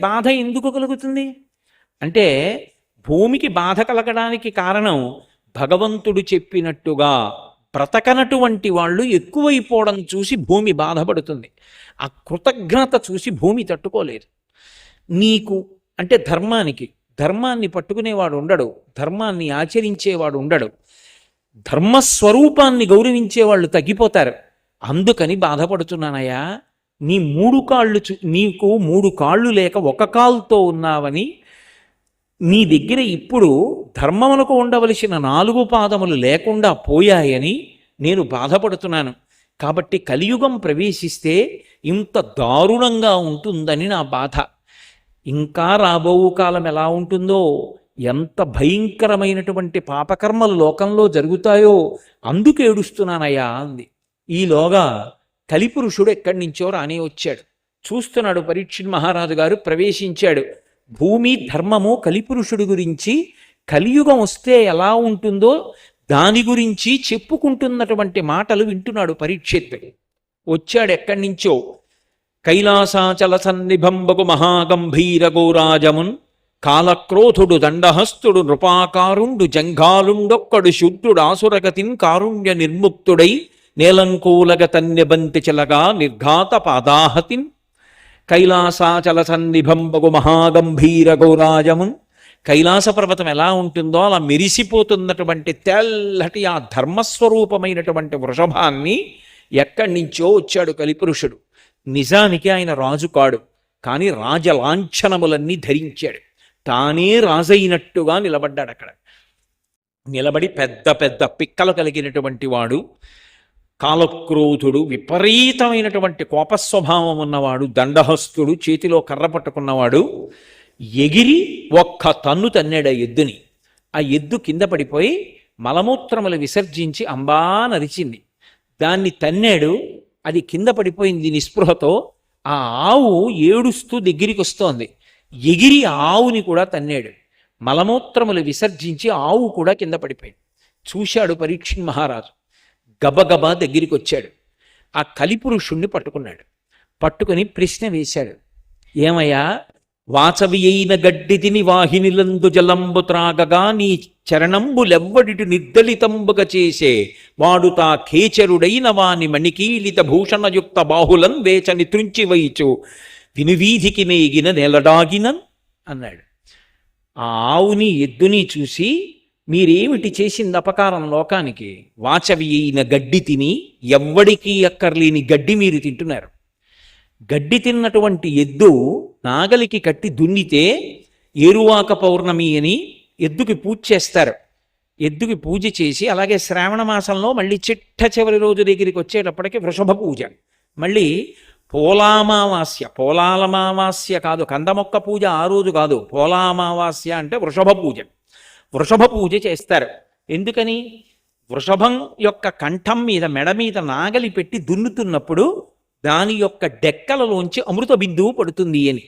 బాధ ఎందుకు కలుగుతుంది? అంటే భూమికి బాధ కలగడానికి కారణం భగవంతుడు చెప్పినట్టుగా బ్రతకనటువంటి వాళ్ళు ఎక్కువైపోవడం చూసి భూమి బాధపడుతుంది. ఆ కృతజ్ఞత చూసి భూమి తట్టుకోలేదు. నీకు అంటే ధర్మానికి ధర్మాన్ని పట్టుకునేవాడు ఉండడు ధర్మాన్ని ఆచరించేవాడు ఉండడు ధర్మస్వరూపాన్ని గౌరవించే వాళ్ళు తగ్గిపోతారు. అందుకని బాధపడుతున్నానయ్యా. నీ మూడు కాళ్ళు చూ నీకు మూడు కాళ్ళు లేక ఒక కాలుతో ఉన్నావని నీ దగ్గర ఇప్పుడు ధర్మములకు ఉండవలసిన నాలుగు పాదములు లేకుండా పోయాయని నేను బాధపడుతున్నాను. కాబట్టి కలియుగం ప్రవేశిస్తే ఇంత దారుణంగా ఉంటుందని నా బాధ. ఇంకా రాబో కాలం ఎలా ఉంటుందో ఎంత భయంకరమైనటువంటి పాపకర్మలు లోకంలో జరుగుతాయో అందుకు ఏడుస్తున్నానయ్యా అంది. ఈలోగా కలిపురుషుడు ఎక్కడి నుంచో రాని వచ్చాడు. చూస్తున్నాడు పరీక్షిత్ మహారాజు గారు ప్రవేశించాడు. భూమి ధర్మము కలిపురుషుడి గురించి కలియుగం వస్తే ఎలా ఉంటుందో దాని గురించి చెప్పుకుంటున్నటువంటి మాటలు వింటున్నాడు పరీక్షిత్. వచ్చాడు ఎక్కడి నుంచో? కైలాసాచల సన్నిభంబకు మహాగంభీర గోరాజమున్ కాలక్రోధుడు దండహస్తుడు నృపాకారుండు జంఘాలుండొక్కడు శుద్ధుడు ఆసురగతిన్ కారుణ్య నిర్ముక్తుడై నేలంకూలగ చెలగా నిర్ఘాత పాదాహతిన్ కైలాసాచల సన్నిభంబగు మహాగంభీర గౌరాజమున్ కైలాస పర్వతం ఎలా ఉంటుందో అలా మెరిసిపోతున్నటువంటి తెల్లటి ఆ ధర్మస్వరూపమైనటువంటి వృషభాన్ని ఎక్కడి నుంచో వచ్చాడు కలిపురుషుడు. నిజానికి ఆయన రాజు కాడు కానీ రాజలాంఛనములన్నీ ధరించాడు. తానే రాజైనట్టుగా నిలబడ్డాడు అక్కడ నిలబడి పెద్ద పెద్ద పిక్కలు కలిగినటువంటి వాడు కాలక్రోధుడు విపరీతమైనటువంటి కోపస్వభావం ఉన్నవాడు దండహస్తుడు చేతిలో కర్ర పట్టుకున్నవాడు ఎగిరి ఒక్క తన్ను తన్నాడు ఆ ఎద్దుని. ఆ ఎద్దు కింద పడిపోయి మలమూత్రములు విసర్జించి అంబా నరిచింది. దాన్ని తన్నాడు అది కింద పడిపోయింది నిస్పృహతో ఆ ఆవు ఏడుస్తూ దగ్గరికి వస్తోంది. ఎగిరి ఆవుని కూడా తన్నాడు. మలమూత్రములు విసర్జించి ఆవు కూడా కింద పడిపోయింది. చూశాడు పరీక్షణ్ మహారాజు. గబగబా దగ్గరికి వచ్చాడు ఆ కలిపురుషుణ్ణి పట్టుకున్నాడు. పట్టుకొని ప్రశ్న వేశాడు. ఏమయ్యా? వాసవియైన గడ్డితిని గడ్డి తిని వాహినిలందు జలంబు త్రాగగా నీ చరణంబులెవ్వడిటి నిర్దలితంబుగ చేసే వాడు తా ఖేచరుడైన వాని మణికీలిత భూషణయుక్త బాహులం వేచని త్రుంచివైచు వినువీధికి మేగిన నెలడాగినన్? అన్నాడు. ఆ ఆవుని ఎద్దుని చూసి మీరేమిటి చేసింది అపకారం లోకానికి? వాచవి అయిన గడ్డి తిని ఎవ్వడికి అక్కర్లేని గడ్డి మీరు తింటున్నారు. గడ్డి తిన్నటువంటి ఎద్దు నాగలికి కట్టి దున్నితే ఏరువాక పౌర్ణమి అని ఎద్దుకి పూజ చేస్తారు. ఎద్దుకి పూజ చేసి అలాగే శ్రావణ మాసంలో మళ్ళీ చిట్ట చివరి రోజు దగ్గరికి వచ్చేటప్పటికి వృషభ పూజ. మళ్ళీ పోలామావాస్య పోలాలమావాస్య కాదు కందమొక్క పూజ ఆ రోజు కాదు. పోలామావాస్య అంటే వృషభ పూజ. వృషభ పూజ చేస్తారు. ఎందుకని? వృషభం యొక్క కంఠం మీద మెడ మీద నాగలి పెట్టి దున్నుతున్నప్పుడు దాని యొక్క డెక్కలలోంచి అమృత బిందువు పడుతుంది అని.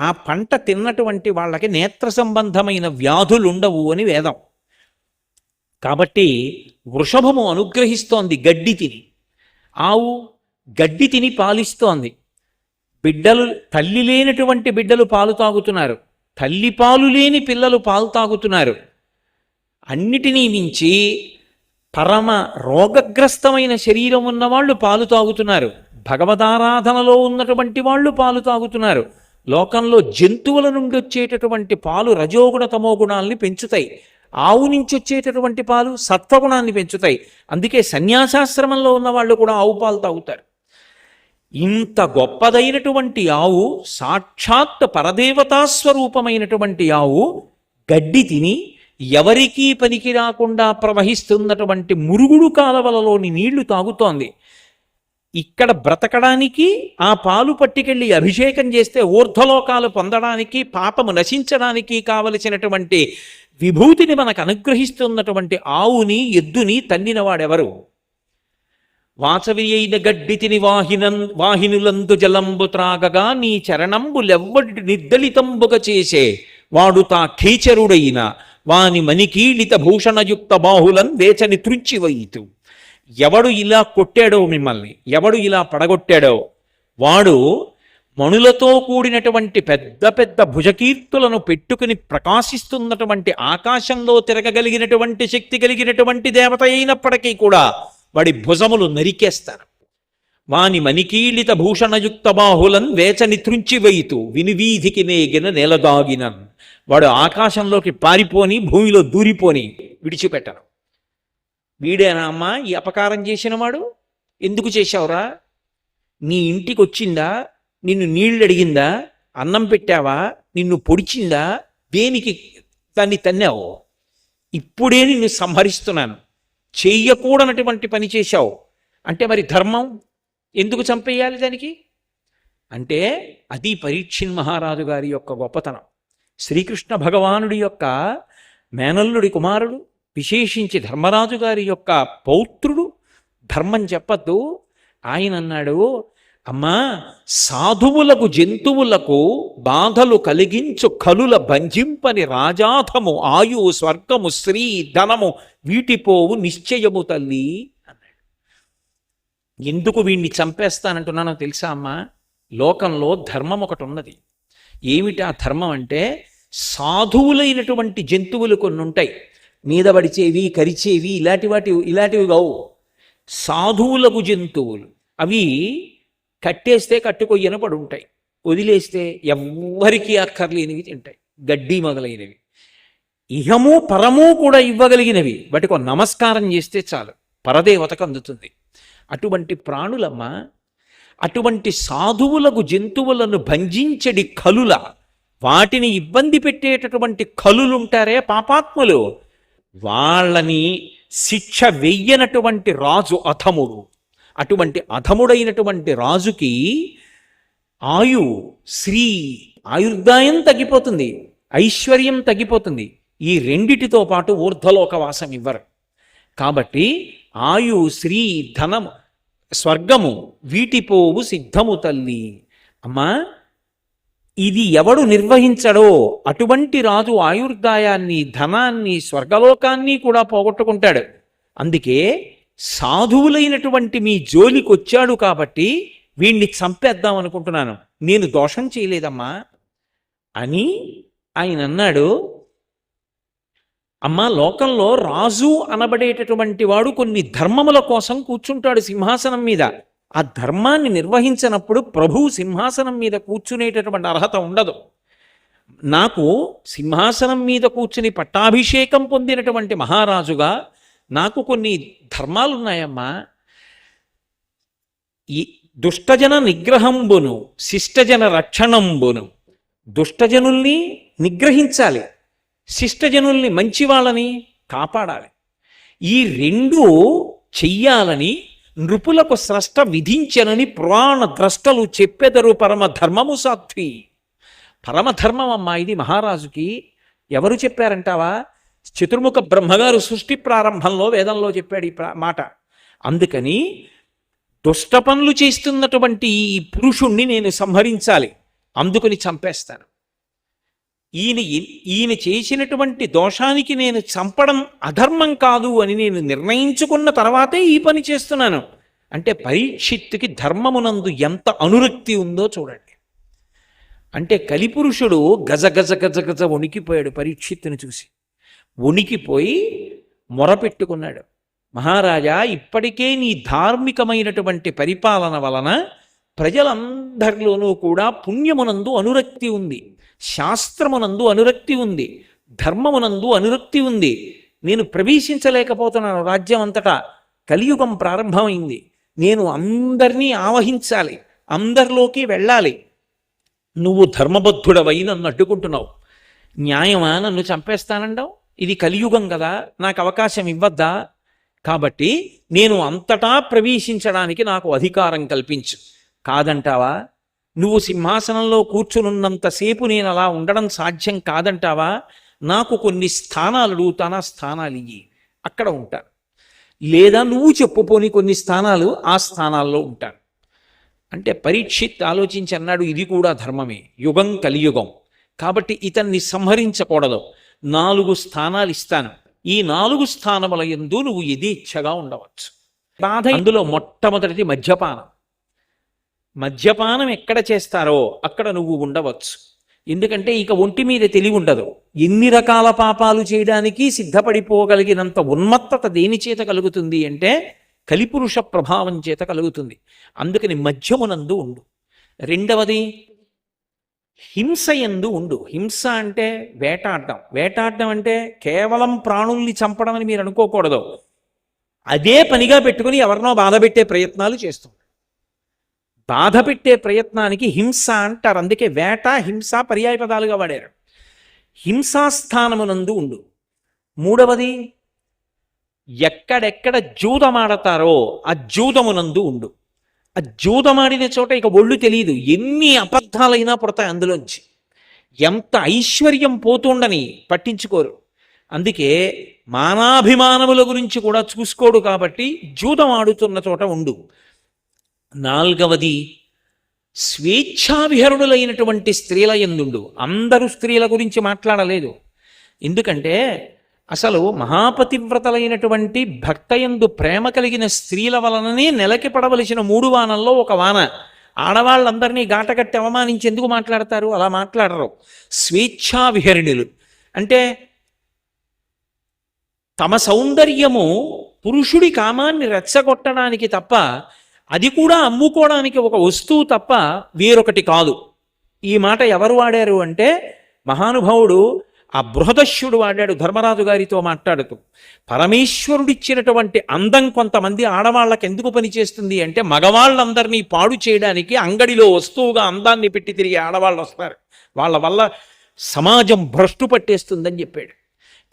ఆ పంట తిన్నటువంటి వాళ్ళకి నేత్ర సంబంధమైన వ్యాధులు ఉండవు అని వేదం. కాబట్టి వృషభము అనుగ్రహిస్తోంది గడ్డి తిని. ఆవు గడ్డి తిని పాలిస్తోంది. బిడ్డలు తల్లి లేనటువంటి బిడ్డలు పాలు తాగుతున్నారు. తల్లి పాలు లేని పిల్లలు పాలు తాగుతున్నారు. అన్నిటినీ మించి పరమ రోగగ్రస్తమైన శరీరం ఉన్నవాళ్ళు పాలు తాగుతున్నారు. భగవదారాధనలో ఉన్నటువంటి వాళ్ళు పాలు తాగుతున్నారు. లోకంలో జంతువుల నుండి వచ్చేటటువంటి పాలు రజోగుణ తమోగుణాలని పెంచుతాయి. ఆవు నుంచి వచ్చేటటువంటి పాలు సత్వగుణాన్ని పెంచుతాయి. అందుకే సన్యాసాశ్రమంలో ఉన్న వాళ్ళు కూడా ఆవు పాలు తాగుతారు. ఇంత గొప్పదైనటువంటి ఆవు సాక్షాత్ పరదేవతా స్వరూపమైనటువంటి ఆవు గడ్డి తిని ఎవరికీ పనికి రాకుండా ప్రవహిస్తున్నటువంటి మురుగుడు కాలవలలోని నీళ్ళు తాగుతోంది. ఇక్కడ బ్రతకడానికి ఆ పాలు పట్టుకెళ్ళి అభిషేకం చేస్తే ఊర్ధ్వలోకాలు పొందడానికి పాపము నశించడానికి కావలసినటువంటి విభూతిని మనకు అనుగ్రహిస్తున్నటువంటి ఆవుని ఎద్దుని తన్నినవాడెవరు? వాసవి అయిన గడ్డి తిని వాహినం వాహినులందు జలంబు త్రాగగా నీ చరణంబులెవ్వడి నిర్దలితంబుగ చేసే వాడు తా ఖీచరుడైన వాని మణికీళిత భూషణయుక్త బాహులం వేచని త్రుంచివయితు. ఎవడు ఇలా కొట్టాడో మిమ్మల్ని ఎవడు ఇలా పడగొట్టాడో వాడు మణులతో కూడినటువంటి పెద్ద పెద్ద భుజకీర్తులను పెట్టుకుని ప్రకాశిస్తున్నటువంటి ఆకాశంలో తిరగగలిగినటువంటి శక్తి కలిగినటువంటి దేవత అయినప్పటికీ కూడా వాడి భుజములు నరికేస్తారు. వాని మణికీళిత భూషణయుక్త బాహులన్ వేచని త్రుంచివైతు వినివీధికి నేగిన నెలదాగినన్ వాడు ఆకాశంలోకి పారిపోని భూమిలో దూరిపోని విడిచిపెట్టను. వీడేనా అమ్మా ఈ అపకారం చేసిన వాడు? ఎందుకు చేశావురా? నీ ఇంటికి వచ్చిందా నిన్ను నీళ్ళు అడిగిందా అన్నం పెట్టావా? నిన్ను పొడిచిందా? దేనికి దాన్ని తన్నావు? ఇప్పుడే నిన్ను సంహరిస్తున్నాను. చెయ్యకూడనటువంటి పని చేశావు. అంటే మరి ధర్మం? ఎందుకు చంపేయాలి దానికి? అంటే అది పరీక్షిన్ మహారాజు గారి యొక్క గొప్పతనం. శ్రీకృష్ణ భగవానుడి యొక్క మేనల్లుడి కుమారుడు విశేషించి ధర్మరాజు గారి యొక్క పౌత్రుడు ధర్మం చెప్పద్దు. ఆయన అన్నాడు అమ్మా సాధువులకు జంతువులకు బాధలు కలిగించు కలుల భంజింపని రాజాధము ఆయు స్వర్గము శ్రీ ధనము వీటిపోవు నిశ్చయము తల్లి. ఎందుకు వీణ్ణి చంపేస్తానంటున్నానో తెలుసా అమ్మా? లోకంలో ధర్మం ఒకటి ఉన్నది. ఏమిటి ఆ ధర్మం అంటే సాధువులైనటువంటి జంతువులు కొన్ని ఉంటాయి. మీద పడిచేవి కరిచేవి ఇలాంటి వాటి ఇలాంటివి కావు. సాధువులకు జంతువులు. అవి కట్టేస్తే కట్టుకొయ్యన పడి ఉంటాయి. వదిలేస్తే ఎవ్వరికీ అక్కర్లేనివి తింటాయి. గడ్డి మొదలైనవి. ఇహము పరము కూడా ఇవ్వగలిగినవి. వాటికి నమస్కారం చేస్తే చాలు. పరదేవతకు అందుతుంది. అటువంటి ప్రాణులమ్మ అటువంటి సాధువులకు జంతువులను భంజించడి కలుల వాటిని ఇబ్బంది పెట్టేటటువంటి కలులుంటారే పాపాత్ములు. వాళ్ళని శిక్ష వెయ్యనటువంటి రాజు అధముడు. అటువంటి అధముడైనటువంటి రాజుకి ఆయు శ్రీ ఆయుర్దాయం తగ్గిపోతుంది ఐశ్వర్యం తగ్గిపోతుంది. ఈ రెండిటితో పాటు ఊర్ధ్వలోకవాసం ఇవ్వరు. కాబట్టి ఆయు శ్రీ ధనము స్వర్గము వీటిపోవు సిద్ధము తల్లి. అమ్మా ఇది ఎవడు నిర్వహించడో అటువంటి రాజు ఆయుర్దాయాన్ని ధనాన్ని స్వర్గలోకాన్ని కూడా పోగొట్టుకుంటాడు. అందుకే సాధువులైనటువంటి మీ జోలికి వచ్చాడు కాబట్టి వీణ్ణి చంపేద్దాం అనుకుంటున్నాను. నేను దోషం చేయలేదమ్మా. అని ఆయన అన్నాడు అమ్మ లోకంలో రాజు అనబడేటటువంటి వాడు కొన్ని ధర్మముల కోసం కూర్చుంటాడు సింహాసనం మీద. ఆ ధర్మాన్ని నిర్వహించినప్పుడు ప్రభువు సింహాసనం మీద కూర్చునేటటువంటి అర్హత ఉండదు. నాకు సింహాసనం మీద కూర్చుని పట్టాభిషేకం పొందినటువంటి మహారాజుగా నాకు కొన్ని ధర్మాలు ఉన్నాయమ్మా ఈ దుష్టజన నిగ్రహంబును శిష్టజన రక్షణంబును దుష్టజనుల్ని నిగ్రహించాలి. శిష్టజనుల్ని మంచి వాళ్ళని కాపాడాలి. ఈ రెండు చెయ్యాలని నృపులకు స్రష్ట విధించనని పురాణ ద్రష్టలు చెప్పెదరు పరమధర్మము సాత్వి పరమధర్మం అమ్మా ఇది మహారాజుకి ఎవరు చెప్పారంటావా? చతుర్ముఖ బ్రహ్మగారు సృష్టి ప్రారంభంలో వేదంలో చెప్పాడు ఈ మాట. అందుకని దుష్ట పనులు చేస్తున్నటువంటి ఈ పురుషుణ్ణి నేను సంహరించాలి. అందుకని చంపేస్తాను. ఈయన ఈయన చేసినటువంటి దోషానికి నేను చంపడం అధర్మం కాదు అని నేను నిర్ణయించుకున్న తర్వాతే ఈ పని చేస్తున్నాను. అంటే పరీక్షిత్తుకి ధర్మమునందు ఎంత అనురక్తి ఉందో చూడండి. అంటే కలిపురుషుడు గజ గజ గజ గజ వణికిపోయాడు పరీక్షిత్తుని చూసి. వణికిపోయి మొరపెట్టుకున్నాడు మహారాజా ఇప్పటికే నీ ధార్మికమైనటువంటి పరిపాలన వలన ప్రజలందరిలోనూ కూడా పుణ్యమునందు అనురక్తి ఉంది. శాస్త్రమునందు అనురక్తి ఉంది. ధర్మమునందు అనురక్తి ఉంది. నేను ప్రవేశించలేకపోతున్నాను. రాజ్యం అంతటా కలియుగం ప్రారంభమైంది. నేను అందరినీ ఆవహించాలి. అందరిలోకి వెళ్ళాలి. నువ్వు ధర్మబద్ధుడవై నన్ను అడ్డుకుంటున్నావు. న్యాయమా? నన్ను చంపేస్తానండవు ఇది కలియుగం కదా. నాకు అవకాశం ఇవ్వద్దా? కాబట్టి నేను అంతటా ప్రవేశించడానికి నాకు అధికారం కల్పించు. కాదంటావా? నువ్వు సింహాసనంలో కూర్చునున్నంతసేపు నేను అలా ఉండడం సాధ్యం కాదంటావా? నాకు కొన్ని స్థానాలు అడుగుతానా స్థానాలు ఇయ్యి. అక్కడ ఉంటాను లేదా నువ్వు చెప్పుపోని కొన్ని స్థానాలు ఆ స్థానాల్లో ఉంటాను అంటే పరీక్షిత్ ఆలోచించి అన్నాడు ఇది కూడా ధర్మమే. యుగం కలియుగం. కాబట్టి ఇతన్ని సంహరించకూడదు. నాలుగు స్థానాలు ఇస్తాను. ఈ నాలుగు స్థానముల యందు నువ్వు యథేచ్ఛగా ఉండవచ్చు. బాధ అందులో మొట్టమొదటిది మద్యపానం. మద్యపానం ఎక్కడ చేస్తారో అక్కడ నువ్వు ఉండవచ్చు. ఎందుకంటే ఇక ఒంటి మీద తెలివి ఉండదు. ఎన్ని రకాల పాపాలు చేయడానికి సిద్ధపడిపోగలిగినంత ఉన్మత్తత దేని చేత కలుగుతుంది అంటే కలిపురుష ప్రభావం చేత కలుగుతుంది. అందుకని మధ్యమునందు ఉండు. రెండవది హింస ఎందు ఉండు. హింస అంటే వేటాడడం. వేటాడడం అంటే కేవలం ప్రాణుల్ని చంపడం అని మీరు అనుకోకూడదు. అదే పనిగా పెట్టుకుని ఎవరినో బాధ పెట్టే ప్రయత్నాలు చేస్తుంది బాధ పెట్టే ప్రయత్నానికి హింస అంటారు. అందుకే వేట హింస పర్యాయ పదాలుగా వాడారు. హింసాస్థానమునందు ఉండు. మూడవది ఎక్కడెక్కడ జూదమాడతారో ఆ జూదమునందు ఉండు. ఆ జూదమాడిన చోట ఇక ఒళ్ళు తెలియదు ఎన్ని అబద్ధాలైనా పుడతాయి అందులోంచి. ఎంత ఐశ్వర్యం పోతుండని పట్టించుకోరు. అందుకే మానాభిమానముల గురించి కూడా చూసుకోడు కాబట్టి జూదం ఆడుతున్న చోట ఉండు. నాల్గవది స్వేచ్ఛావిహరుడులైనటువంటి స్త్రీల ఎందుండు? అందరూ స్త్రీల గురించి మాట్లాడలేదు. ఎందుకంటే అసలు మహాపతివ్రతలైనటువంటి భక్తయందు ప్రేమ కలిగిన స్త్రీల వలననే నెలకి పడవలసిన మూడు వానల్లో ఒక వాన. ఆడవాళ్ళందరినీ గాటగట్టి అవమానించి ఎందుకు మాట్లాడతారు? అలా మాట్లాడరు. స్వేచ్ఛావిహరిణులు. అంటే తమ సౌందర్యము పురుషుడి కామాన్ని రెచ్చగొట్టడానికి తప్ప అది కూడా అమ్ముకోవడానికి ఒక వస్తువు తప్ప వేరొకటి కాదు. ఈ మాట ఎవరు వాడారు అంటే మహానుభావుడు ఆ బృహదశ్యుడు వాడాడు ధర్మరాజు గారితో మాట్లాడుతూ పరమేశ్వరుడిచ్చినటువంటి అందం కొంతమంది ఆడవాళ్ళకి ఎందుకు పనిచేస్తుంది అంటే మగవాళ్ళందరినీ పాడు చేయడానికి అంగడిలో వస్తువుగా అందాన్ని పెట్టి తిరిగి ఆడవాళ్ళు వస్తారు. వాళ్ళ వల్ల సమాజం భ్రష్టు పట్టేస్తుందని చెప్పాడు.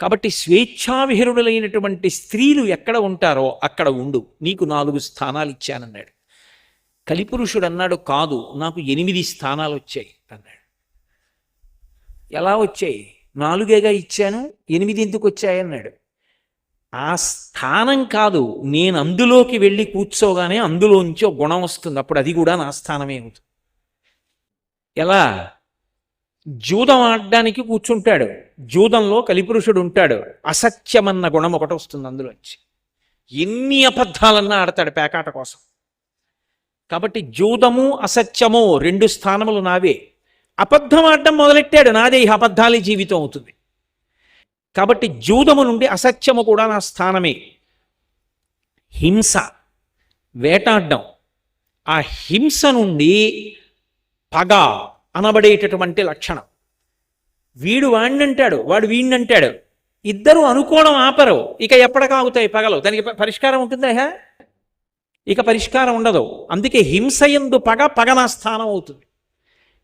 కాబట్టి స్వేచ్ఛావిహరుడులైనటువంటి స్త్రీలు ఎక్కడ ఉంటారో అక్కడ ఉండు. నీకు నాలుగు స్థానాలు ఇచ్చానన్నాడు. కలిపురుషుడు అన్నాడు కాదు నాకు ఎనిమిది స్థానాలు వచ్చాయి అన్నాడు. ఎలా వచ్చాయి? నాలుగేగా ఇచ్చాను ఎనిమిది ఎందుకు వచ్చాయన్నాడు ఆ స్థానం కాదు నేను అందులోకి వెళ్ళి కూర్చోగానే అందులోంచి ఒక గుణం వస్తుంది. అప్పుడు అది కూడా నా స్థానమే అవుతుంది. ఎలా? జూదం ఆడడానికి కూర్చుంటాడు. జూదంలో కలిపురుషుడు ఉంటాడు. అసత్యమన్న గుణం ఒకటి వస్తుంది అందులోంచి. ఎన్ని అబద్ధాలన్నా ఆడతాడు పేకాట కోసం. కాబట్టి జూదము అసత్యము రెండు స్థానములు నావే. అబద్ధం ఆడడం మొదలెట్టాడు. నాదే ఈ అబద్ధాలే జీవితం అవుతుంది. కాబట్టి జూదము నుండి అసత్యము కూడా నా స్థానమే. హింస వేటాడడం. ఆ హింస నుండి పగ అనబడేటటువంటి లక్షణం. వీడు వాణ్ణంటాడు వాడు వీణ్ణంటాడు. ఇద్దరు అనుకోవడం ఆపరు. ఇక ఎప్పటికాగుతాయి పగలు. దానికి పరిష్కారం ఉంటుందా ఇక పరిష్కారం ఉండదు. అందుకే హింస ఎందు పగ పగనా స్థానం అవుతుంది.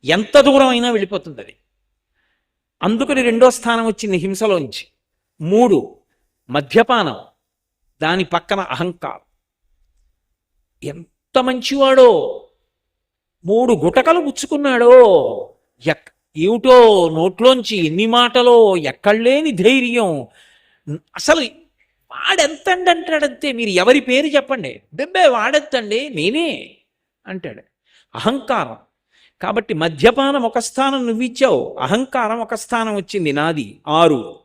ఎంత దూరం అయినా వెళ్ళిపోతుంది అది. అందుకని రెండో స్థానం వచ్చింది హింసలోంచి. మూడు మద్యపానం. దాని పక్కన అహంకారం. ఎంత మంచివాడో! మూడు గుటకలు పుచ్చుకున్నాడో. ఎక్ ఏమిటో నోట్లోంచి ఎన్ని మాటలో ఎక్కడలేని ధైర్యం. అసలు వాడెంతండి అంటాడంతే మీరు ఎవరి పేరు చెప్పండి. బెబ్బే వాడెత్తండి నేనే అంటాడు. అహంకారం. కాబట్టి మద్యపానం ఒక స్థానం నువ్వు ఇచ్చావు అహంకారం ఒక స్థానం వచ్చింది నాది. ఆరు.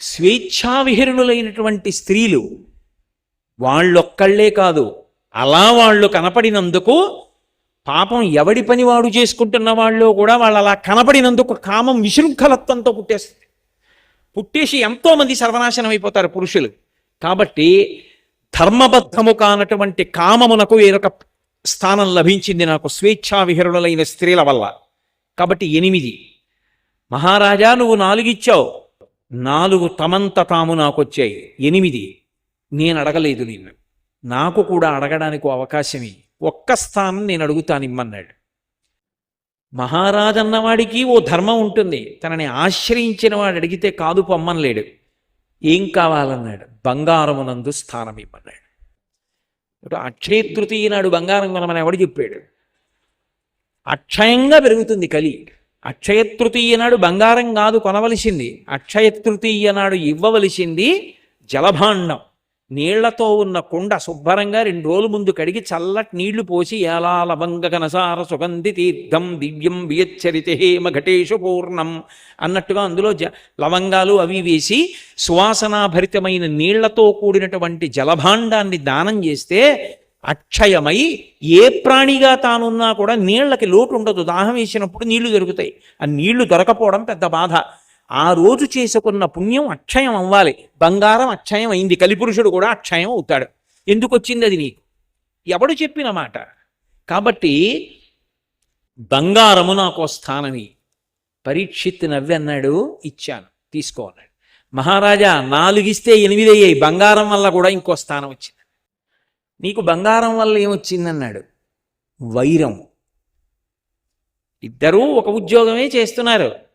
స్వేచ్ఛావిహరుణులైనటువంటి స్త్రీలు. వాళ్ళొక్కళ్ళే కాదు. అలా వాళ్ళు కనపడినందుకు పాపం ఎవడి పని వాడు చేసుకుంటున్న వాళ్ళు కూడా వాళ్ళు అలా కనపడినందుకు కామం విశృంఖలత్వంతో పుట్టేస్తుంది. పుట్టేసి ఎంతోమంది సర్వనాశనం అయిపోతారు పురుషులు. కాబట్టి ధర్మబద్ధము కానటువంటి కామమునకు వేరొక స్థానం లభించింది నాకు స్వేచ్ఛా విహరులైన స్త్రీల వల్ల. కాబట్టి ఎనిమిది. మహారాజా నువ్వు నాలుగు ఇచ్చావు నాలుగు తమంత తాము నాకు వచ్చాయి ఎనిమిది. నేను అడగలేదు నిన్ను. నాకు కూడా అడగడానికి అవకాశం ఒక్క స్థానం నేను అడుగుతాను ఇమ్మన్నాడు. మహారాజన్నవాడికి ఓ ధర్మం ఉంటుంది. తనని ఆశ్రయించిన వాడు అడిగితే కాదు పొమ్మనలేడు. ఏం కావాలన్నాడు? బంగారమునందు స్థానం ఇమ్మన్నాడు. అక్షయ తృతీయ నాడు బంగారం కొనమని ఎవడు చెప్పాడు? అక్షయంగా పెరుగుతుంది కలి. అక్షయ తృతీయ నాడు బంగారం కాదు కొనవలసింది. అక్షయ తృతీయ నాడు ఇవ్వవలసింది జలభాండం. నీళ్ళతో ఉన్న కుండ శుభ్రంగా రెండు రోజుల ముందు కడిగి చల్లటి నీళ్ళు పోసి ఏలా లవంగ కనసార సుగంధి తీర్థం దివ్యం వియచ్చరిత హేమ ఘటేషు పూర్ణం అన్నట్టుగా అందులో జ లవంగాలు అవి వేసి సువాసనాభరితమైన నీళ్ళతో కూడినటువంటి జలభాండాన్ని దానం చేస్తే అక్షయమై ఏ ప్రాణిగా తానున్నా కూడా నీళ్ళకి లోటు ఉండదు. దాహం వేసినప్పుడు నీళ్ళు దొరుకుతాయి ఆ నీళ్ళు దొరకపోవడం పెద్ద బాధ. ఆ రోజు చేసుకున్న పుణ్యం అక్షయం అవ్వాలి. బంగారం అక్షయం అయింది. కలిపురుషుడు కూడా అక్షయం అవుతాడు. ఎందుకు వచ్చింది అది నీకు? ఎవడు చెప్పిన మాట? కాబట్టి బంగారము నాకు స్థానమి. పరీక్షిత్ నవ్వి అన్నాడు ఇచ్చాను. తీసుకో అన్నాడు. మహారాజా నాలుగిస్తే ఎనిమిది అయ్యాయి. బంగారం వల్ల కూడా ఇంకో స్థానం వచ్చింది. నీకు బంగారం వల్ల ఏమొచ్చిందన్నాడు వైరం ఇద్దరూ ఒక ఉద్యోగమే చేస్తున్నారు.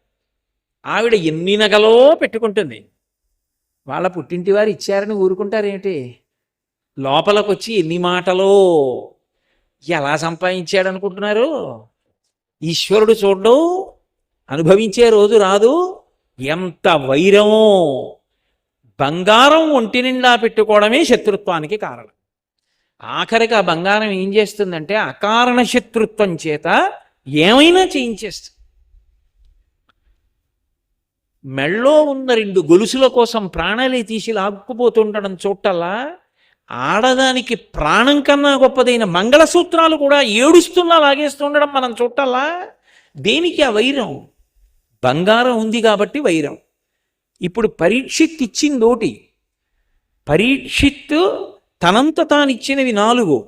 ఆవిడ ఎన్ని నగలో పెట్టుకుంటుంది. వాళ్ళ పుట్టింటి వారు ఇచ్చారని ఊరుకుంటారేమిటి? లోపలకొచ్చి ఎన్ని మాటలో ఎలా సంపాదించాడు అనుకుంటున్నారు ఈశ్వరుడు చూడడం అనుభవించే రోజు రాదు. ఎంత వైరమో! బంగారం ఒంటి నిండా పెట్టుకోవడమే శత్రుత్వానికి కారణం. ఆఖరికి ఆ బంగారం ఏం చేస్తుందంటే అకారణ శత్రుత్వం చేత ఏమైనా చేయించేస్తుంది. మెళ్ళో ఉన్న రెండు గొలుసుల కోసం ప్రాణాలే తీసి లాక్కుపోతుండడం చూడటల్లా ఆడదానికి ప్రాణం కన్నా గొప్పదైన మంగళసూత్రాలు కూడా ఏడుస్తున్నా లాగేస్తుండడం మనం చూడటల్లా దేనికి ఆ వైరం? బంగారం ఉంది కాబట్టి వైరం. ఇప్పుడు పరీక్షిత్ ఇచ్చిందోటి పరీక్షిత్ తనంత తానిచ్చినవి నాలుగు.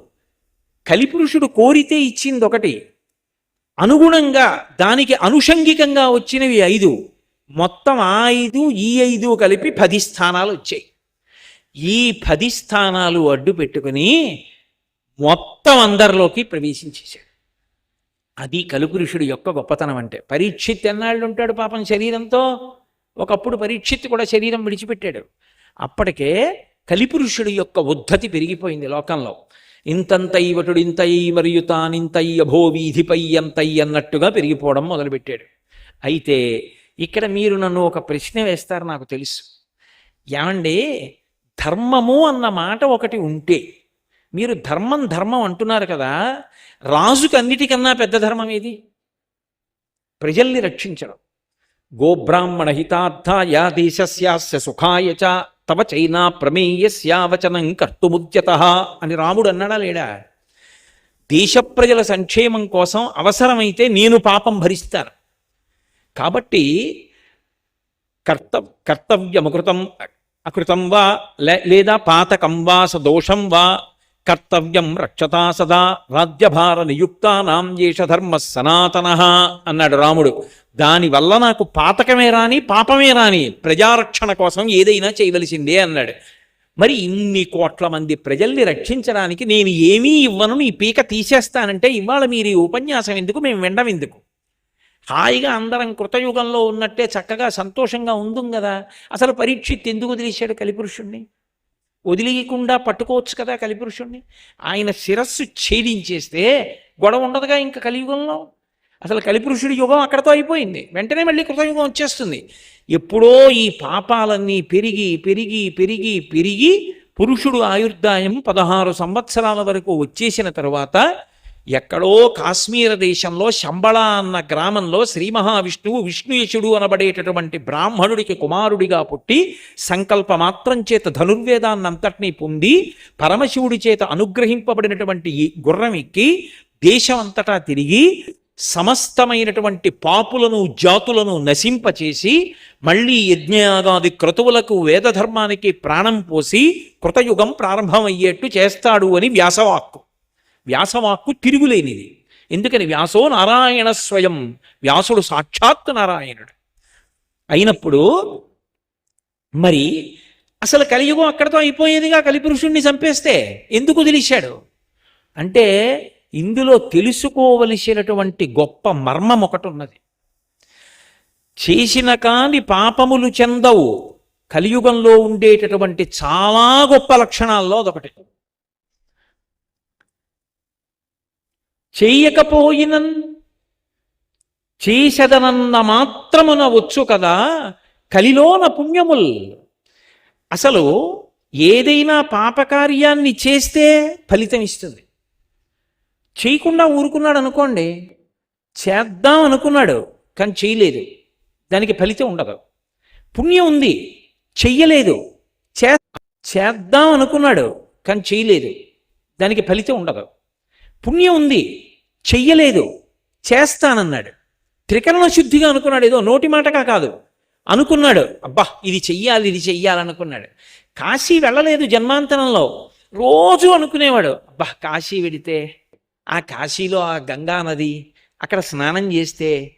కలిపురుషుడు కోరితే ఇచ్చింది ఒకటి అనుగుణంగా దానికి అనుషంగికంగా వచ్చినవి ఐదు. మొత్తం ఆ ఐదు ఈ ఐదు కలిపి పది స్థానాలు వచ్చాయి. ఈ పది స్థానాలు అడ్డు పెట్టుకుని మొత్తం అందరిలోకి ప్రవేశించేశాడు. అది కలుపురుషుడు యొక్క గొప్పతనం అంటే. పరీక్షిత్ ఎన్నాళ్ళు ఉంటాడు పాపం శరీరంతో? ఒకప్పుడు పరీక్షిత్ కూడా శరీరం విడిచిపెట్టాడు. అప్పటికే కలిపురుషుడు యొక్క ఉద్ధతి పెరిగిపోయింది లోకంలో. ఇంతంతై వటుడు ఇంతై మరియు తానింతై భో వీధిపై ఎంతై అన్నట్టుగా పెరిగిపోవడం మొదలుపెట్టాడు. అయితే ఇక్కడ మీరు నన్ను ఒక ప్రశ్న వేస్తారు నాకు తెలుసు. ఏమండి ధర్మము అన్న మాట ఒకటి ఉంటే మీరు ధర్మం ధర్మం అంటున్నారు కదా రాజుకి అన్నిటికన్నా పెద్ద ధర్మం ఏది? ప్రజల్ని రక్షించడం. గోబ్రాహ్మణ హితార్థాయ దేశస్యాస్య సుఖాయ చ తవ చైనా ప్రమేయస్యావచనం కర్తుముద్యత అని రాముడు అన్నాడా లేడా? దేశ ప్రజల సంక్షేమం కోసం అవసరమైతే నేను పాపం భరిస్తాను. కాబట్టి కర్త కర్తవ్యమకృతం అకృతం వా లే- లేదా పాతకం వా సదోషం వా కర్తవ్యం రక్షతా సదా రాజ్యభార నియుక్తానాం ఏష ధర్మ సనాతన అన్నాడు రాముడు. దానివల్ల నాకు పాతకమే రాని పాపమే రాని ప్రజారక్షణ కోసం ఏదైనా చేయవలసిందే అన్నాడు. మరి ఇన్ని కోట్ల మంది ప్రజల్ని రక్షించడానికి నేను ఏమీ ఇవ్వను నీ పీక తీసేస్తానంటే ఇవాళ మీరు ఈ ఉపన్యాసం ఎందుకు మేము వినడం ఎందుకు? హాయిగా అందరం కృతయుగంలో ఉన్నట్టే చక్కగా సంతోషంగా ఉందుం కదా అసలు పరీక్షిత్ ఎందుకు వదిలేశాడు కలిపురుషుణ్ణి? వదిలేయకుండా పట్టుకోవచ్చు కదా కలిపురుషుణ్ణి? ఆయన శిరస్సు ఛేదించేస్తే గొడవ ఉండదుగా ఇంకా కలియుగంలో? అసలు కలిపురుషుడి యుగం అక్కడతో అయిపోయింది. వెంటనే మళ్ళీ కృతయుగం వచ్చేస్తుంది. ఎప్పుడో ఈ పాపాలన్నీ పెరిగి పెరిగి పెరిగి పెరిగి పురుషుడు ఆయుర్దాయం పదహారు సంవత్సరాల వరకు వచ్చేసిన తర్వాత ఎక్కడో కాశ్మీర దేశంలో శంబళ అన్న గ్రామంలో శ్రీ మహావిష్ణువు విష్ణుయశుడు అనబడేటటువంటి బ్రాహ్మణుడికి కుమారుడిగా పుట్టి సంకల్ప మాత్రం చేత ధనుర్వేదాన్నంతటినీ పొంది పరమశివుడి చేత అనుగ్రహింపబడినటువంటి ఈ గుర్రం ఎక్కి దేశం అంతటా తిరిగి సమస్తమైనటువంటి పాపులను జాతులను నశింపచేసి మళ్ళీ యజ్ఞయాగాది క్రతువులకు వేదధర్మానికి ప్రాణం పోసి కృతయుగం ప్రారంభమయ్యేట్టు చేస్తాడు అని వ్యాసవాక్కు. వ్యాసవాక్కు తిరుగులేనిది. ఎందుకని? వ్యాసో నారాయణ స్వయం. వ్యాసుడు సాక్షాత్ నారాయణుడు. అయినప్పుడు మరి అసలు కలియుగం అక్కడతో అయిపోయేదిగా కలిపురుషుణ్ణి చంపేస్తే ఎందుకు వదిలేశాడు? అంటే ఇందులో తెలుసుకోవలసినటువంటి గొప్ప మర్మం ఒకటి ఉన్నది చేసిన కాని పాపములు చెందవు. కలియుగంలో ఉండేటటువంటి చాలా గొప్ప లక్షణాల్లో అదొకటి. చేయకపోయిన చేసదనన్న మాత్రమున వచ్చు కదా కలిలోన పుణ్యముల్. అసలు ఏదైనా పాపకార్యాన్ని చేస్తే ఫలితం ఇస్తుంది. చేయకుండా ఊరుకున్నాడు అనుకోండి చేద్దాం అనుకున్నాడు కానీ చేయలేదు. దానికి ఫలితం ఉండదు. పుణ్యం ఉంది చెయ్యలేదు చే చేద్దాం అనుకున్నాడు కానీ చేయలేదు. దానికి ఫలితం ఉండదు. పుణ్యం ఉంది చెయ్యలేదు చేస్తానన్నాడు. త్రికరణ శుద్ధిగా అనుకున్నాడు ఏదో నోటి మాటగా కాదు. అనుకున్నాడు అబ్బా ఇది చెయ్యాలి ఇది చెయ్యాలనుకున్నాడు. కాశీ వెళ్ళలేదు జన్మాంతరంలో. రోజు అనుకునేవాడు అబ్బా కాశీ వెడితే ఆ కాశీలో ఆ గంగా నది అక్కడ స్నానం చేస్తే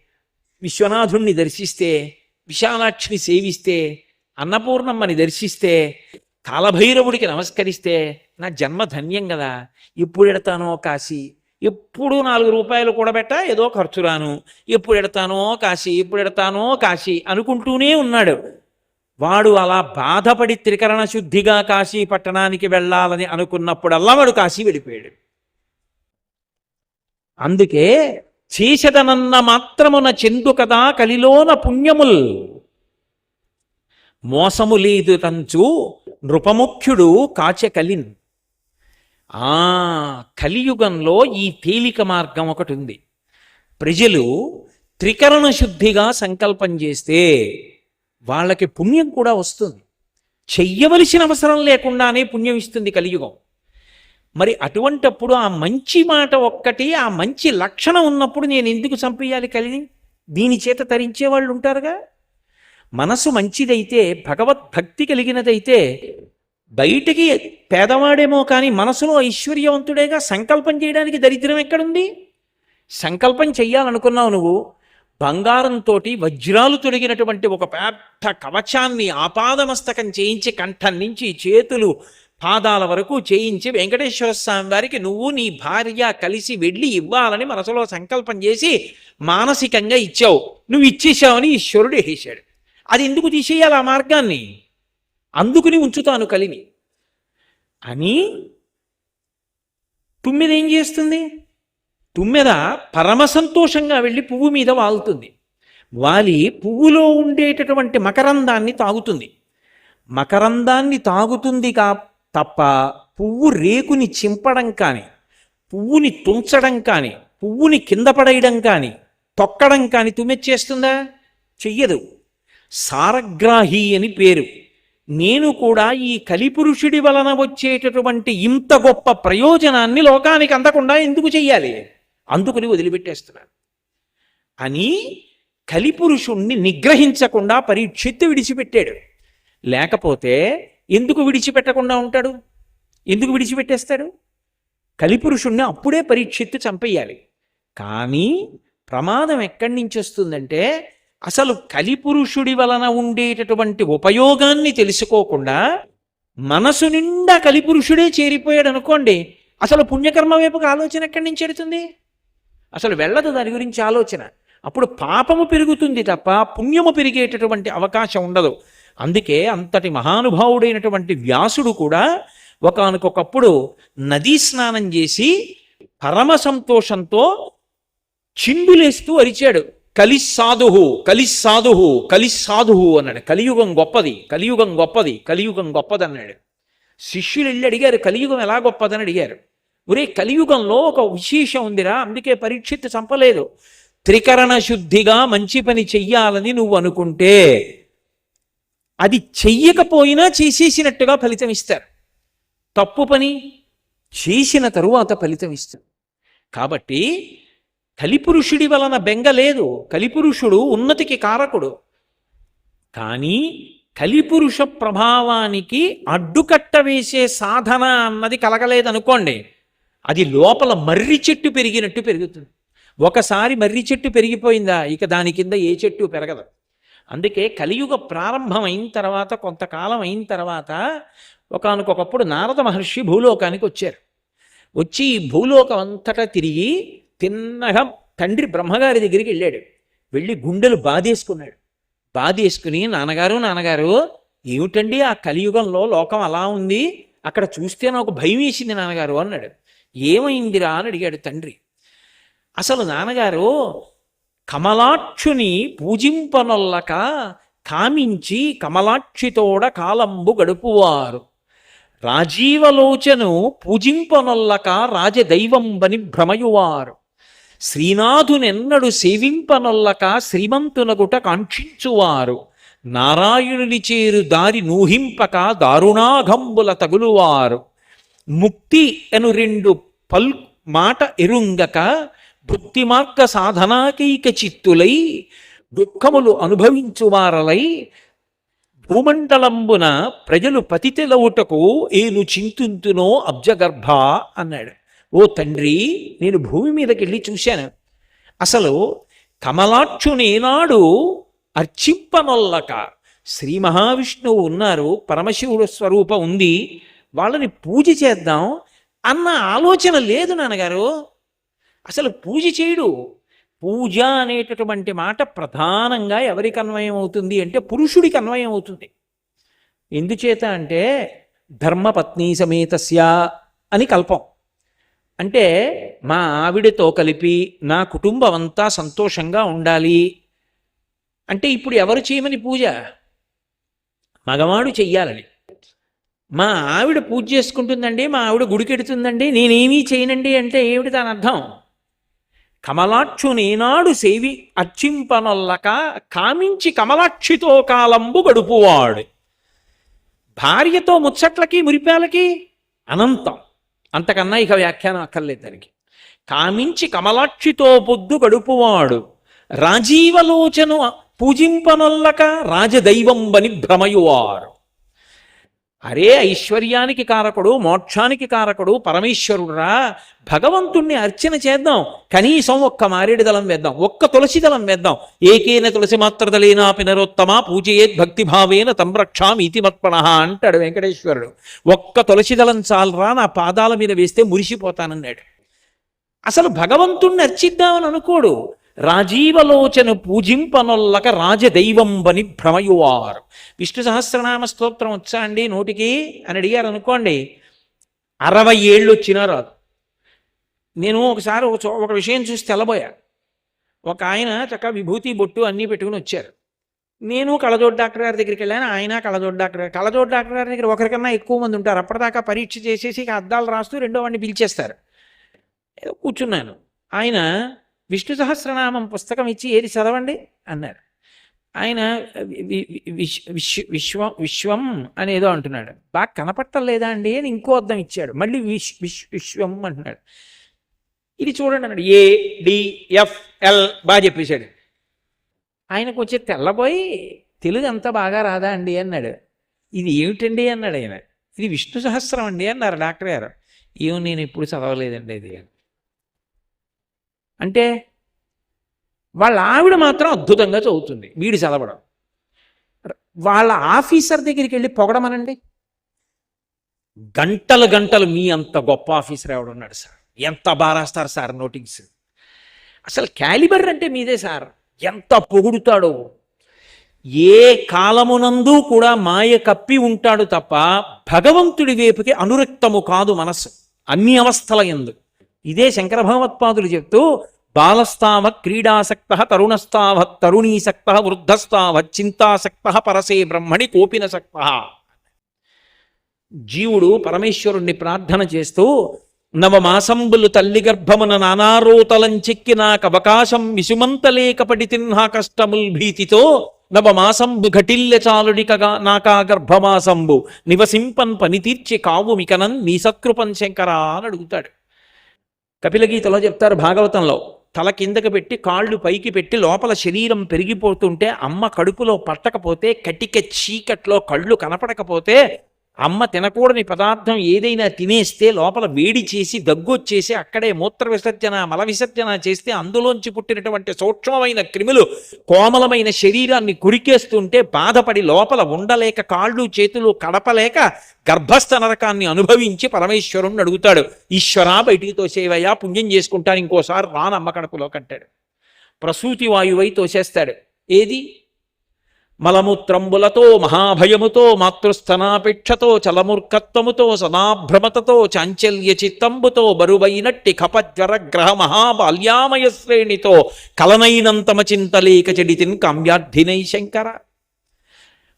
విశ్వనాథుణ్ణి దర్శిస్తే విశాలాక్షిని సేవిస్తే అన్నపూర్ణమ్మని దర్శిస్తే కాలభైరవుడికి నమస్కరిస్తే నా జన్మ ధన్యం కదా. ఎప్పుడు ఎడతానో కాశీ. ఎప్పుడు నాలుగు రూపాయలు కూడబెట్ట ఏదో ఖర్చు రాను. ఎప్పుడు ఎడతానో కాశీ ఎప్పుడు ఎడతానో కాశీ అనుకుంటూనే ఉన్నాడు. వాడు అలా బాధపడి త్రికరణ శుద్ధిగా కాశీ పట్టణానికి వెళ్ళాలని అనుకున్నప్పుడల్లా వాడు కాశీ వెళ్ళిపోయాడు. అందుకే చేసదనన్న మాత్రమున చెందు కదా కలిలోన పుణ్యముల్. మోసము లేదు తంచు నృపముఖ్యుడు కాచకలిన్. ఆ కలియుగంలో ఈ తేలిక మార్గం ఒకటి ఉంది. ప్రజలు త్రికరణ శుద్ధిగా సంకల్పం చేస్తే వాళ్ళకి పుణ్యం కూడా వస్తుంది. చెయ్యవలసిన అవసరం లేకుండానే పుణ్యం ఇస్తుంది కలియుగం. మరి అటువంటప్పుడు ఆ మంచి మాట ఒక్కటి ఆ మంచి లక్షణం ఉన్నప్పుడు నేను ఎందుకు చంపేయాలి కలిని? దీని చేత తరించే వాళ్ళు ఉంటారుగా? మనసు మంచిదైతే భగవద్భక్తి కలిగినదైతే బయటికి పేదవాడేమో కానీ మనసులో ఐశ్వర్యవంతుడేగా సంకల్పం చేయడానికి దరిద్రం ఎక్కడుంది? సంకల్పం చెయ్యాలనుకున్నావు నువ్వు బంగారంతో వజ్రాలు తొడిగినటువంటి ఒక పెద్ద కవచాన్ని ఆపాదమస్తకం చేయించి కంఠం నుంచి చేతులు పాదాల వరకు చేయించి వెంకటేశ్వర స్వామి వారికి నువ్వు నీ భార్య కలిసి వెళ్ళి ఇవ్వాలని మనసులో సంకల్పం చేసి మానసికంగా ఇచ్చావు. నువ్వు ఇచ్చేసావని ఈశ్వరుడు వేసాడు అది ఎందుకు తీసేయాలి ఆ మార్గాన్ని? అందుకుని ఉంచుతాను కలిని. అని తుమ్మెద ఏం చేస్తుంది? తుమ్మెద పరమ సంతోషంగా వెళ్ళి పువ్వు మీద వాలుతుంది వాలి పువ్వులో ఉండేటటువంటి మకరందాన్ని తాగుతుంది. మకరందాన్ని తాగుతుంది కా తప్ప పువ్వు రేకుని చింపడం కానీ పువ్వుని తుంచడం కానీ పువ్వుని కింద పడేయడం కానీ తొక్కడం కానీ తుమ్మెచ్చేస్తుందా చెయ్యదు. సారగ్రాహి అని పేరు. నేను కూడా ఈ కలిపురుషుడి వలన వచ్చేటటువంటి ఇంత గొప్ప ప్రయోజనాన్ని లోకానికి అందకుండా ఎందుకు చెయ్యాలి? అందుకుని వదిలిపెట్టేస్తున్నాను. అని కలిపురుషుణ్ణి నిగ్రహించకుండా పరీక్షిత్తు విడిచిపెట్టాడు. లేకపోతే ఎందుకు విడిచిపెట్టకుండా ఉంటాడు? ఎందుకు విడిచిపెట్టేస్తాడు? కలిపురుషుణ్ణి అప్పుడే పరీక్షిత్తు చంపేయాలి. కానీ ప్రమాదం ఎక్కడి నుంచి వస్తుందంటే అసలు కలిపురుషుడి వలన ఉండేటటువంటి ఉపయోగాన్ని తెలుసుకోకుండా మనసు నిండా కలిపురుషుడే చేరిపోయాడు అనుకోండి అసలు పుణ్యకర్మ వైపుకి ఆలోచన ఎక్కడి నుంచి ఎడుతుంది? అసలు వెళ్ళదు దాని గురించి ఆలోచన. అప్పుడు పాపము పెరుగుతుంది తప్ప పుణ్యము పెరిగేటటువంటి అవకాశం ఉండదు. అందుకే అంతటి మహానుభావుడైనటువంటి వ్యాసుడు కూడా ఒకనకొకప్పుడు నదీ స్నానం చేసి పరమ సంతోషంతో చిందులేస్తూ అరిచాడు. కలిస్సాధుహు కలిస్సాధుహు కలిస్సాధుహు అన్నాడు. కలియుగం గొప్పది కలియుగం గొప్పది కలియుగం గొప్పది అన్నాడు శిష్యులు వెళ్ళి అడిగారు కలియుగం ఎలా గొప్పదని అడిగారు. ఒరే కలియుగంలో ఒక విశేషం ఉందిరా అందుకే పరీక్షిత్ చంపలేదు. త్రికరణ శుద్ధిగా మంచి పని చెయ్యాలని నువ్వు అనుకుంటే అది చెయ్యకపోయినా చేసేసినట్టుగా ఫలితం ఇస్తారు. తప్పు పని చేసిన తరువాత ఫలితం ఇస్తారు. కాబట్టి కలిపురుషుడి వలన బెంగ లేదు. కలిపురుషుడు ఉన్నతికి కారకుడు. కానీ కలిపురుష ప్రభావానికి అడ్డుకట్ట వేసే సాధన అన్నది కలగలేదనుకోండి అది లోపల మర్రి చెట్టు పెరిగినట్టు పెరుగుతుంది. ఒకసారి మర్రి చెట్టు పెరిగిపోయిందా ఇక దాని కింద ఏ చెట్టు పెరగదు. అందుకే కలియుగ ప్రారంభం అయిన తర్వాత కొంతకాలం అయిన తర్వాత ఒకనకొకప్పుడు నారద మహర్షి భూలోకానికి వచ్చారు. వచ్చి ఈ భూలోకం అంతటా తిరిగి తిన్నగా తండ్రి బ్రహ్మగారి దగ్గరికి వెళ్ళాడు. వెళ్ళి గుండెలు బాధేసుకున్నాడు. బాధేసుకుని నాన్నగారు నాన్నగారు ఏమిటండి ఆ కలియుగంలో లోకం అలా ఉంది? అక్కడ చూస్తే నాకు భయం వేసింది నాన్నగారు అన్నాడు. ఏమైందిరా? అని అడిగాడు తండ్రి. అసలు నాన్నగారు కమలాక్షుని పూజింపనొల్లక కామించి కమలాక్షితోడ కాలంబు గడుపువారు. రాజీవలోచను పూజింపనొల్లక రాజదైవంబని భ్రమయువారు. శ్రీనాథునెన్నడు సేవింపనొల్లక శ్రీమంతునగుట కాంక్షించువారు. నారాయణుని చేరు దారి నూహింపక దారుణాఘంబుల తగులువారు. ముక్తి అను రెండు పల్ మాట ఎరుంగక భుక్తి మార్గ సాధనాకైక చిత్తులై దుఃఖములు అనుభవించువారలై భూమండలంబున ప్రజలు పతితెలవుటకు ఏను చింతుంతునో అబ్జగర్భ అన్నాడు. ఓ తండ్రి నేను భూమి మీదకి వెళ్ళి చూశాను. అసలు కమలాక్షునేనాడు అర్చింపనొల్లక. శ్రీ మహావిష్ణువు ఉన్నారు పరమశివుడు స్వరూపం ఉంది వాళ్ళని పూజ చేద్దాం అన్న ఆలోచన లేదు నాన్నగారు. అసలు పూజ చేయడు. పూజ అనేటటువంటి మాట ప్రధానంగా ఎవరికి అన్వయం అవుతుంది అంటే పురుషుడికి అన్వయం అవుతుంది. ఎందుచేత అంటే ధర్మపత్ని సమేతస్య అని కల్పం. అంటే మా ఆవిడతో కలిపి నా కుటుంబం అంతా సంతోషంగా ఉండాలి. అంటే ఇప్పుడు ఎవరు చేయమని పూజ? మగవాడు చెయ్యాలని. మా ఆవిడ పూజ చేసుకుంటుందండి మా ఆవిడ గుడికెడుతుందండి నేనేమీ చేయనండి అంటే ఏమిటి దాని అర్థం? కమలాక్షు నేనాడు సేవి అర్చింపనొల్లక కామించి కమలాక్షితో కాలంబు గడుపువాడు. భార్యతో ముచ్చట్లకి మురిపాలకి అనంతం. అంతకన్నా ఇక వ్యాఖ్యానం అక్కర్లేదు దానికి. కామించి కమలాక్షితో పొద్దు గడుపువాడు. రాజీవలోచను పూజింపనొల్లక రాజదైవంబని భ్రమయువారు. అరే ఐశ్వర్యానికి కారకుడు మోక్షానికి కారకుడు పరమేశ్వరుడురా. భగవంతుణ్ణి అర్చన చేద్దాం. కనీసం ఒక్క మారేడు దళం వేద్దాం. ఒక్క తులసి దళం వేద్దాం. ఏకేన తులసి మాత్రదలేనా పినరోత్తమ పూజయేత్ భక్తిభావేన తంరక్షాం ఇతి మత్పణ అంటాడు వెంకటేశ్వరుడు. ఒక్క తులసి దళం చాలరా నా పాదాల మీద వేస్తే మురిసిపోతానన్నాడు. అసలు భగవంతుణ్ణి అర్చిద్దామని అనుకోడు. రాజీవలోచన పూజింపనొల్లక రాజదైవంబని భ్రమయువారు. విష్ణు సహస్రనామ స్తోత్రం వచ్చా అండి నోటికి? అని అడిగారు అనుకోండి. అరవై ఏళ్ళు వచ్చినా రాదు. నేను ఒకసారి ఒక ఒక విషయం చూసి తెల్లబోయా. ఒక ఆయన చక్క విభూతి బొట్టు అన్నీ పెట్టుకుని వచ్చారు. నేను కళజోడ్ డాక్టర్ గారి దగ్గరికి వెళ్ళాను. ఆయన కళజోడ్ డాక్టర్ గారు. కళ్ళజోడు డాక్టర్ గారి దగ్గర ఒకరికన్నా ఎక్కువ మంది ఉంటారు. అప్పటిదాకా పరీక్ష చేసేసి ఇక అద్దాలు రాస్తూ రెండో వాడిని పిలిచేస్తారు. ఏదో కూర్చున్నాను. ఆయన విష్ణు సహస్రనామం పుస్తకం ఇచ్చి ఏది చదవండి? అన్నారు. ఆయన వి- విశ్- విశ్వ విశ్వం విశ్వం అనేదో అంటున్నాడు. బాగా కనపట్టలేదా అండి అని ఇంకో అర్థం ఇచ్చాడు. మళ్ళీ విశ్ విశ్ విశ్వం అంటున్నాడు. ఇది చూడండి అన్నాడు. ఏ డి ఎఫ్ ఎల్ బాగా చెప్పేశాడు. ఆయనకు వచ్చి తెల్లబోయి తెలుగు అంత బాగా రాదా అండి అన్నాడు. ఇది ఏమిటండి అన్నాడు ఆయన. ఇది విష్ణు సహస్రం అండి అన్నారు డాక్టర్ గారు. ఏమో నేను ఇప్పుడు చదవలేదండి ఇది అంటే వాళ్ళ ఆవిడ మాత్రం అద్భుతంగా చదువుతుంది వీడు చదవడం. వాళ్ళ ఆఫీసర్ దగ్గరికి వెళ్ళి పొగడమనండి గంటలు గంటలు మీ అంత గొప్ప ఆఫీసర్ ఎవడున్నాడు సార్? ఎంత బారాస్తారు సార్ నోటింగ్స్? అసలు క్యాలిబర్ అంటే మీదే సార్. ఎంత పొగుడుతాడో. ఏ కాలమునందు కూడా మాయ కప్పి ఉంటాడు తప్ప భగవంతుడి వైపుకి అనురక్తము కాదు మనస్సు అన్ని అవస్థల ఎందు. ఇదే శంకర భగవత్పాదులు చెప్తూ బాలస్థావ క్రీడాసక్త తరుణస్థావ తరుణీసక్త వృద్ధస్థావ చింతాసక్త పరసే బ్రహ్మణి కోపినసక్త. జీవుడు పరమేశ్వరుణ్ణి ప్రార్థన చేస్తూ నవమాసంబులు తల్లి గర్భమున నానారోతలం చెక్కి నాకవకాశం విసుమంతలేకపడి తిన్నా కష్టముల్ భీతితో నవమాసంబు ఘటిల్య చాలుడికగా నాకా గర్భమాసంబు నివసింపన్ పని తీర్చి కావు మికనన్ నీ సత్కృపన్ శంకరా అని అడుగుతాడు. కపిలగీతలో చెప్తారు భాగవతంలో తల కిందకి పెట్టి కాళ్ళు పైకి పెట్టి లోపల శరీరం పెరిగిపోతుంటే అమ్మ కడుపులో పట్టకపోతే కటిక చీకట్లో కళ్ళు కనపడకపోతే అమ్మ తినకూడని పదార్థం ఏదైనా తినేస్తే లోపల వేడి చేసి దగ్గొచ్చేసి అక్కడే మూత్ర విసర్జన మల విసర్జన చేస్తే అందులోంచి పుట్టినటువంటి సూక్ష్మమైన క్రిములు కోమలమైన శరీరాన్ని కురికేస్తుంటే బాధపడి లోపల ఉండలేక కాళ్ళు చేతులు కడపలేక గర్భస్థ నరకాన్ని అనుభవించి పరమేశ్వరుణ్ణి అడుగుతాడు. ఈశ్వరా బయటికి తోసేవయ్యా పుణ్యం చేసుకుంటాను ఇంకోసారి రానమ్మ కడుపులో కంటాడు ప్రసూతి వాయువై తోసేస్తాడు. ఏది? మలమూత్రంబులతో మహాభయముతో మాతృస్థనాపేక్షతో చలమూర్ఖత్వముతో సదాభ్రమతతో చాంచల్య చిత్తంబుతో బరువైనట్టి కపజ్వరగ్రహ మహాబాల్యామయ శ్రేణితో కలనైనంతమ చింతలేక చెడితిన్ కామ్యార్థినై శంకర.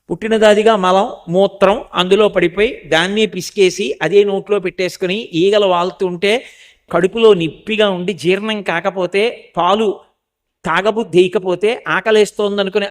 పుట్టినదాదిగా మలం మూత్రం అందులో పడిపోయి దాన్ని పిసికేసి అదే నోట్లో పెట్టేసుకుని ఈగలు వాళ్తుంటే కడుపులో నిప్పిగా ఉండి జీర్ణం కాకపోతే పాలు తాగబుద్ధి ఇకపోతే ఆకలేస్తోందనుకుని